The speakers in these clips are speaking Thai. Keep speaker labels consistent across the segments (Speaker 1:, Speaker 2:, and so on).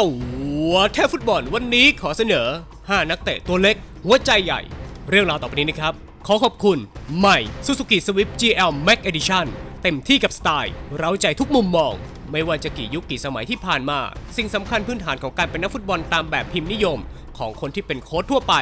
Speaker 1: ตัวแค่ฟุตบอลวันนี้ขอเสนอ 5 นักเตะตัวเล็ก หัวใจใหญ่ เรื่องราวต่อไปนี้นะครับ ขอขอบคุณใหม่ Suzuki Swift GL Max Edition เต็มที่กับสไตล์ เราใจทุกมุมมอง ไม่ว่าจะกี่ยุคกี่สมัยที่ผ่านมา สิ่งสำคัญพื้นฐานของการเป็นนักฟุตบอลตามแบบพิมพ์นิยม ของคนที่เป็นโค้ชทั่วไป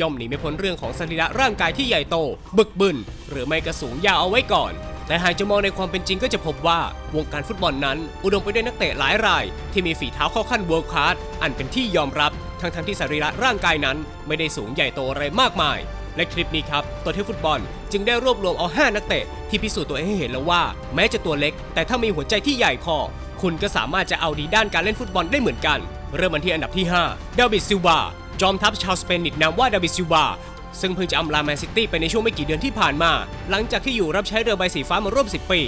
Speaker 1: ย่อมหนีไม่พ้นเรื่องของสรีระร่างกายที่ใหญ่โต บึกบึนหรือไม่กระสูงยาวเอาไว้ก่อน แต่หากจะมองในความเป็นจริงก็จะพบว่าวงการฟุตบอลนั้น อุดมไปด้วยนักเตะหลายราย ที่มีฝีเท้าเข้าขั้นเวิร์คลาสอันเป็นที่ยอมรับทั้งทั้งๆที่สรีระร่างกายนั้น ไม่ได้สูงใหญ่โตอะไรมากมาย และคลิปนี้ครับตัวเทฟุตบอลจึงได้รวบรวมเอา 5 นักเตะ ที่พิสูจน์ตัวเองให้เห็นแล้วว่า แม้จะตัวเล็ก แต่ถ้ามีหัวใจที่ใหญ่พอคุณก็สามารถจะเอาดีด้านการเล่นฟุตบอลได้เหมือนกัน เริ่มกันที่อันดับที่5ดาวิดซิลวาจอมทัพชาวสเปนนิดนามว่าดาวิดซิลวา ซึ่งเพิ่งจะอำลาแมนซิตี้ไปในช่วงไม่กี่เดือนที่ผ่านมา หลังจากที่อยู่รับใช้เรือใบสีฟ้ามาร่วม 10 ปี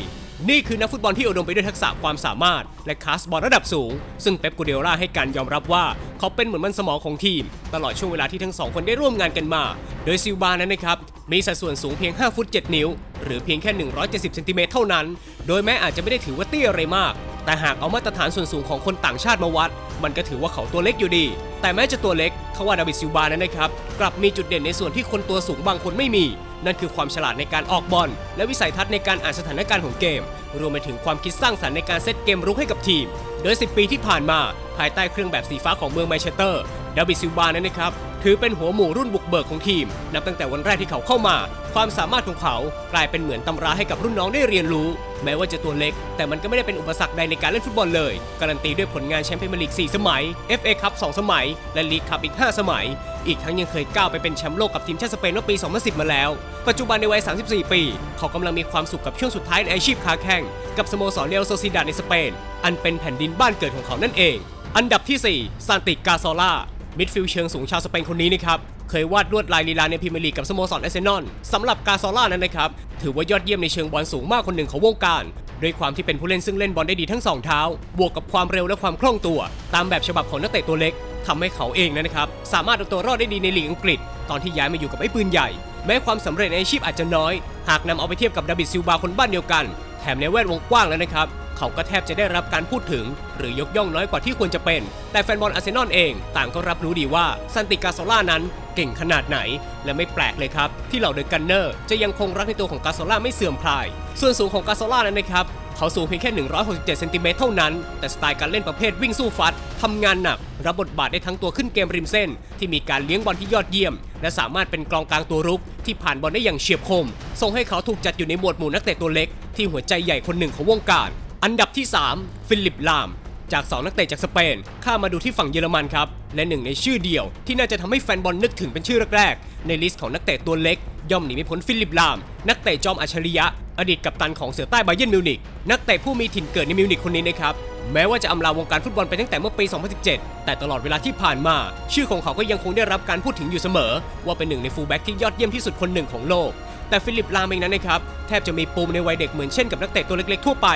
Speaker 1: นี่คือนักฟุตบอลที่อุดมไปด้วยทักษะความสามารถ และคลาสบอลระดับสูง ซึ่งเป๊ปกูเดล่าให้การยอมรับว่าเขาเป็นเหมือนมันสมองของทีม ตลอดช่วงเวลาที่ทั้งสองคนได้ร่วมงานกันมา โดยซิลบานั้นนะครับมีสัดส่วนสูงเพียง 5 ฟุต 7 นิ้ว หรือเพียงแค่ 170 เซนติเมตรเท่านั้น โดยแม้อาจจะไม่ได้ถือว่าเตี้ยอะไรมาก แต่หากเอามาตรฐานส่วนสูงของคนต่างชาติมาวัด มันก็ถือว่าเขาตัวเล็กอยู่ดี แต่แม้จะตัวเล็กทว่าดาวิดซิลบานั้นนะครับ กลับมีจุดเด่นในส่วนที่คนตัวสูงบางคนไม่มี นั่นคือความฉลาดในการออกบอล และวิสัยทัศน์ในการอ่านสถานการณ์ของเกม รวมไปถึงความคิดสร้างสรรค์ในการเซตเกมรุกให้กับทีม โดย 10 ปีที่ผ่านมา ภายใต้เครื่องแบบสีฟ้าของเมืองแมนเชสเตอร์ดาวิดซิลบานั้นนะครับ ถือเป็นหัวหมู่รุ่นบุกเบิกของทีม นับตั้งแต่วันแรกที่เขาเข้ามา ความสามารถของเขากลายเป็นเหมือนตำราให้กับรุ่นน้องได้เรียนรู้ แม้ว่าจะตัวเล็ก แต่มันก็ไม่ได้เป็นอุปสรรคใดในการเล่นฟุตบอลเลย การันตีด้วยผลงานแชมเปี้ยนลีก 4 สมัย FA คัพ 2 สมัย และลีกคัพอีก 5 สมัย อีกทั้งยังเคยก้าวไปเป็นแชมป์โลกกับทีมชาติสเปนเมื่อปี 2010 มาแล้ว ปัจจุบันในวัย 34 ปี เขากำลังมีความสุขกับช่วงสุดท้ายในอาชีพค้าแข่งกับสโมสรเรอัลโซซิดาในสเปน อันเป็นแผ่นดินบ้านเกิดของเขานั่นเองอันดับที่ 4 ซานติกาโซล่า มิดฟิลด์เชิงสูงชาวสเปนคนนี้นะครับ เคยวาดลวดลายลีลาในพรีเมียร์ลีกกับสโมสรอาร์เซนอลสำหรับกาซอล่านั้นนะครับ ถือว่ายอดเยี่ยมในเชิงบอลสูงมากคนหนึ่งของวงการด้วยความที่เป็นผู้เล่นซึ่งเล่นบอลได้ดีทั้งสองเท้า บวกกับความเร็วและความคล่องตัว ตามแบบฉบับของนักเตะตัวเล็กทำให้เขาเองนะครับ สามารถเอาตัวรอดได้ดีในลีกอังกฤษ ตอนที่ย้ายมาอยู่กับไอ้ปืนใหญ่ แม้ความสำเร็จในอาชีพอาจจะน้อย หากนำเอาไปเทียบกับดาวิดซิลบาคนบ้านเดียวกัน แถมในแวดวงกว้างแล้วนะครับ เขาก็แทบจะได้รับการพูดถึง หรือยกย่องน้อยกว่าที่ควรจะเป็น แต่แฟนบอลอาร์เซนอลเองต่างก็รับรู้ดีว่าซันติกาโซล่านั้นเก่งขนาดไหน และไม่แปลกเลยครับ ที่เหล่าเดอะกันเนอร์จะยังคงรักในตัวของกาโซล่าไม่เสื่อมคลาย ส่วนสูงของกาโซล่านั้นนะครับ เขาสูงเพียงแค่ 167เซนติเมตรเท่านั้น แต่สไตล์การเล่นประเภทวิ่งสู้ฟัดทำงานหนัก รับบทบาทได้ทั้งตัวขึ้นเกมริมเส้น ที่มีการเลี้ยงบอลที่ยอดเยี่ยม และสามารถเป็นกองกลางตัวรุก ที่ผ่านบอลได้อย่างเฉียบคมส่งให้เขาถูกจัดอยู่ในหมวดหมู่นักเตะตัวเล็ก ที่หัวใจใหญ่คนหนึ่งของวงการ อันดับที่ 3 ฟิลิปลาม จาก 2 นักเตะจากสเปนข้ามาดูที่ฝั่งเยอรมันครับและหนึ่งในชื่อเดียวที่น่าจะทำให้แฟนบอลนึกถึงเป็นชื่อแรกๆในลิสต์ของนักเตะตัวเล็กย่อมหนีไม่พ้นฟิลิปลาม นักเตะจอมอัจฉริยะ อดีตกัปตันของเสือใต้ไบเยร์นมิวนิกนักเตะผู้มีถิ่นเกิดในมิวนิกคนนี้นะครับ แม้ว่าจะอำลาวงการฟุตบอลไปตั้งแต่เมื่อปี 2017 แต่ตลอดเวลาที่ผ่านมา ชื่อของเขาก็ยังคงได้รับการพูดถึงอยู่เสมอ ว่าเป็นหนึ่งในฟูลแบ็กที่ยอดเยี่ยมที่สุดคนหนึ่งของโลก แต่ฟิลิปลามเองนั้นนะครับแทบจะมีปูมในวัยเด็กเหมือนเช่นกับนักเตะตัวเล็กๆทั่วไป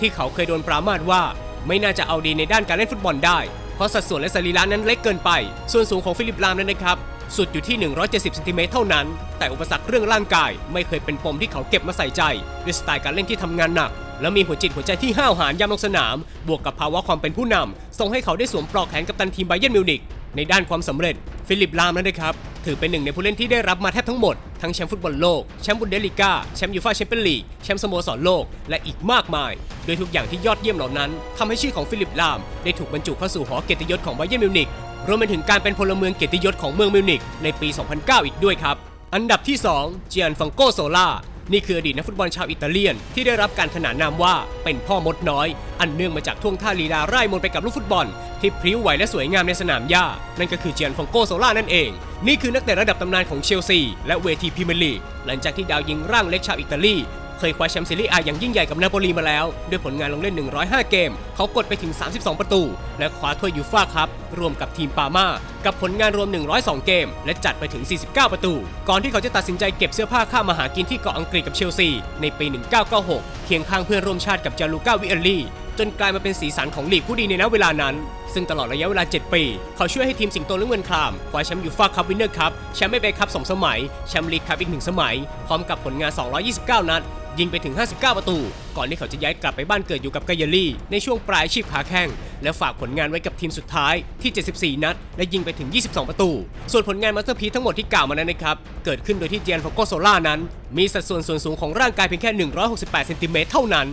Speaker 1: ที่เขาเคยโดนปรามาสว่า ไม่น่าจะเอาดีในด้านการเล่นฟุตบอลได้เพราะสัดส่วนและสรีระนั้นเล็กเกินไป ส่วนสูงของฟิลิปลามนั้นนะครับ สุดอยู่ที่ 170เซนติเมตรเท่านั้น แต่อุปสรรคเรื่องร่างกายไม่เคยเป็นปมที่เขาเก็บมาใส่ใจ ด้วยสไตล์การเล่นที่ทำงานหนัก และมีหัวจิตหัวใจที่ห้าวหาญยามลงสนาม บวกกับภาวะความเป็นผู้นำส่งให้เขาได้สวมปลอกแขนกัปตันทีมไบเยนมิวนิกในด้านความสำเร็จ ฟิลิปลามนั้นนะครับ ถือเป็นหนึ่งในผู้เล่นที่ได้รับมาแทบทั้งหมด ทั้งแชมป์ฟุตบอลโลก แชมป์บุนเดลิก้า แชมป์ยูฟ่าแชมเปี้ยนลีก แชมป์สโมสรโลก และอีกมากมาย โดยทุกอย่างที่ยอดเยี่ยมเหล่านั้นทำให้ชื่อของฟิลิปลาม ได้ถูกบรรจุเข้าสู่หอเกียรติยศของไบเยนมิวนิก รวมไปถึงการเป็นพลเมืองเกียรติยศของเมืองมิวนิกในปี 2009 อีกด้วยครับ อันดับที่2เจียนฟังโกโซล่านี่คืออดีตนักฟุตบอลชาวอิตาเลียน ที่ได้รับการขนานนามว่าเป็นพ่อมดน้อย อันเนื่องมาจากท่วงท่าลีลาไร่มนไปกับลูกฟุตบอล ที่พริ้วไหวและสวยงามในสนามหญ้า นั่นก็คือเจียนฟองโกโซล่านั่นเอง นี่คือนักเตะระดับตำนานของเชลซี และเวทีพรีเมียร์ลีกหลังจากที่ดาวยิงร่างเล็กชาวอิตาลี เคยคว้าแชมป์ซีรีส์อาอย่างยิ่งใหญ่กับนาโปลีมาแล้ว ด้วยผลงานลงเล่น 105 เกม เขากดไปถึง 32 ประตู และคว้าถ้วยยูฟ่าครับรวมกับทีมปาม่ากับผลงานรวม 102 เกม และจัดไปถึง 49 ประตู ก่อนที่เขาจะตัดสินใจเก็บเสื้อผ้าข้ามมาหากินที่เกาะอังกฤษกับเชลซี ในปี 1996 เคียงข้างเพื่อนร่วมชาติกับจาลูก้าวิเอลลี่จนกลายมาเป็นสีสันของลีกผู้ดีในณเวลานั้น ซึ่งตลอดระยะเวลา 7 ปี เขาช่วยให้ทีมสิงโตเลุ่งเงินครามคว้าแชมป์ยูฟ่าคัพวินเนอร์คัพแชมป์เอเบคัพ2สมัย แชมป์ลีกคัพอีก1สมัย พร้อมกับผลงาน 229 นัด ยิงไปถึง 59 ประตู ก่อนที่เขาจะย้ายกลับไปบ้านเกิดอยู่กับกายลี่ ในช่วงปลายชีพขาแข้ง และฝากผลงานไว้กับทีมสุดท้ายที่ 74 นัด และยิงไปถึง 22 ประตู ส่วนผลงานมาสเตอร์พีทั้งหมดที่กล่าวมานั้นนะครับ เกิดขึ้นโดยที่เจนฟโกโซล่านั้น มีสัดส่วนส่วนสูงของร่างกายเพียงแค่ 168 เซนติเมตรเท่านั้น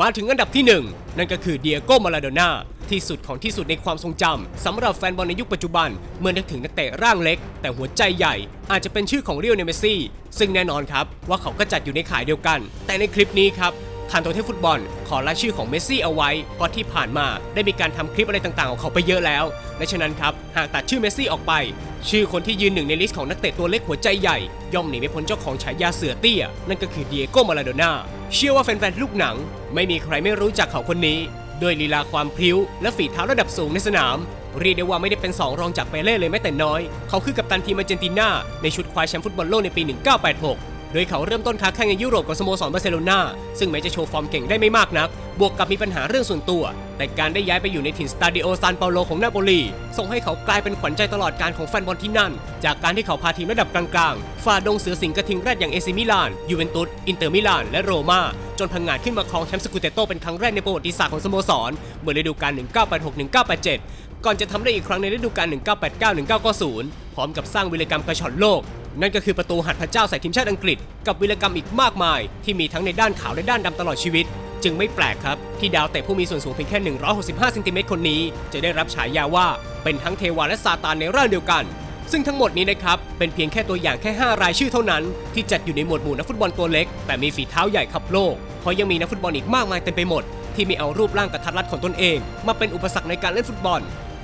Speaker 1: มาถึงอันดับที่ 1 นั่นก็คือเดียโกมาลาโดน่า ที่สุดของที่สุดในความทรงจำสำหรับแฟนบอลในยุคปัจจุบัน เมื่อนึกถึงนักเตะร่างเล็ก แต่หัวใจใหญ่ อาจจะเป็นชื่อของเรียวเนเมซี่ ซึ่งแน่นอนครับ ว่าเขาก็จัดอยู่ในขายเดียวกัน แต่ในคลิปนี้ครับทางตัวเทพฟุตบอล ขอละชื่อของเมสซี่เอาไว้เพราะที่ผ่านมาได้มีการทำคลิปอะไรต่างๆ ของเขาไปเยอะแล้วและฉะนั้นครับ หากตัดชื่อเมสซี่ออกไป ชื่อคนที่ยืนหนึ่งในลิสต์ของนักเตะตัวเล็กหัวใจใหญ่ ย่อมหนีไม่พ้นเจ้าของฉายาเสือเตี้ย นั่นก็คือเดียโกมาลาโดน่าเชื่อว่าแฟนๆลูกหนัง ไม่มีใครไม่รู้จักเขาคนนี้ ด้วยลีลาความพริ้ว และฝีเท้าระดับสูงในสนาม เรียกได้ว่าไม่ได้เป็นสองรองจากเปเล่เลยแม้แต่น้อย เขาคือกัปตันทีมอาร์เจนตินาในชุดคว้าแชมป์ฟุตบอลโลกในปี 1986 โดยเขาเริ่มต้นค้าแข่งในยุโรปกับสโมสรบาร์เซโลนาซึ่งแม้จะโชว์ฟอร์มเก่งได้ไม่มากนัก บวกกับมีปัญหาเรื่องส่วนตัว แต่การได้ย้ายไปอยู่ในถิ่นสตาดิโอซานเปาโลของนาโปลีส่งให้เขากลายเป็นขวัญใจตลอดการของแฟนบอลที่นั่น จากการที่เขาพาทีมระดับกลางๆฝ่าดงเสือสิงกระทิงแรดอย่างเอซิมิลานยูเวนตุสอินเตอร์มิลานและโรม่าจนพังงาดขึ้นมาครองแชมป์สกูเตโตเป็นครั้งแรกในประวัติศาสตร์ของสโมสรเมื่อฤดูกาล1986-1987 ก่อนจะทำได้อีกครั้งในฤดูกาล1989-1990 พร้อมกับสร้างวีรกรรมกระชอนโลก นั่นก็คือประตูหัดพระเจ้าใส่ทีมชาติอังกฤษ กับวีรกรรมอีกมากมาย ที่มีทั้งในด้านขาวและด้านดำตลอดชีวิต จึงไม่แปลกครับ ที่ดาวเตะผู้มีส่วนสูงเพียงแค่ 165เซนติเมตรคนนี้ จะได้รับฉายาว่าเป็นทั้งเทวาและซาตานในร่างเดียวกัน ซึ่งทั้งหมดนี้นะครับเป็นเพียงแค่ตัวอย่างแค่ 5 รายชื่อเท่านั้น ที่จัดอยู่ในหมวดหมู่นักฟุตบอลตัวเล็ก แต่มีฝีเท้าใหญ่ขับโลกเพราะยังมีนักฟุตบอลอีกมากมายเต็มไปหมด ที่ไม่เอารูปร่างกระทัดรัดของตนเอง มาเป็นอุปสรรคในการเล่นฟุตบอล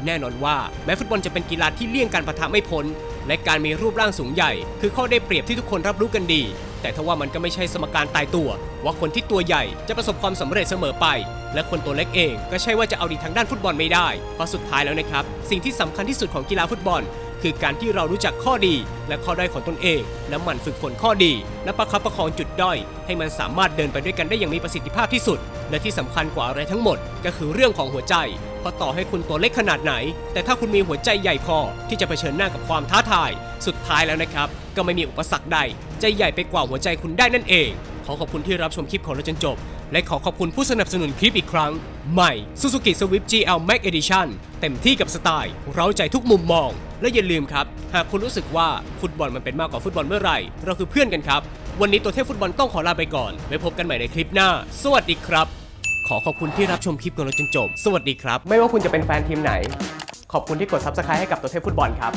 Speaker 1: แน่นอนว่าแม้ฟุตบอลจะเป็นกีฬาที่เลี่ยงการปะทะไม่พ้นและการมีรูปร่างสูงใหญ่ คือข้อได้เปรียบที่ทุกคนรับรู้กันดี แต่ทว่ามันก็ไม่ใช่สมการตายตัว ว่าคนที่ตัวใหญ่จะประสบความสำเร็จเสมอไป และคนตัวเล็กเองก็ใช่ว่าจะเอาดีทางด้านฟุตบอลไม่ได้เพราะสุดท้ายแล้วนะครับ สิ่งที่สำคัญที่สุดของกีฬาฟุตบอล คือการที่เรารู้จักข้อดี และข้อด้อยของตนเอง และหมั่นฝึกฝนข้อดี และประคับประคองจุดด้อย ให้มันสามารถเดินไปด้วยกันได้อย่างมีประสิทธิภาพที่สุด และที่สำคัญกว่าอะไรทั้งหมด ก็คือเรื่องของหัวใจ เพราะต่อให้คุณตัวเล็กขนาดไหน แต่ถ้าคุณมีหัวใจใหญ่พอที่จะเผชิญหน้ากับความท้าทาย สุดท้ายแล้วนะครับ ก็ไม่มีอุปสรรคใดใจใหญ่ไปกว่าหัวใจคุณได้นั่นเอง ขอขอบคุณที่รับชมคลิปของเราจนจบ และขอขอบคุณผู้สนับสนุนคลิปอีกครั้ง ใหม่ Suzuki Swift GL Max Edition เต็มที่กับสไตล์เราใจทุกมุมมอง และอย่าลืมครับ หากคุณรู้สึกว่าฟุตบอลมันเป็นมากกว่าฟุตบอลเมื่อไหร่ เราคือเพื่อนกันครับ วันนี้ตัวเทพฟุตบอลต้องขอลาไปก่อนไว้พบกันใหม่ในคลิปหน้า สวัสดีครับ ขอขอบคุณที่รับชมคลิปของเราจนจบ สวัสดีครับ ไม่ว่าคุณจะเป็นแฟนทีมไหน ขอบคุณที่กด Subscribe ให้กับตัวเทพฟุตบอลครับ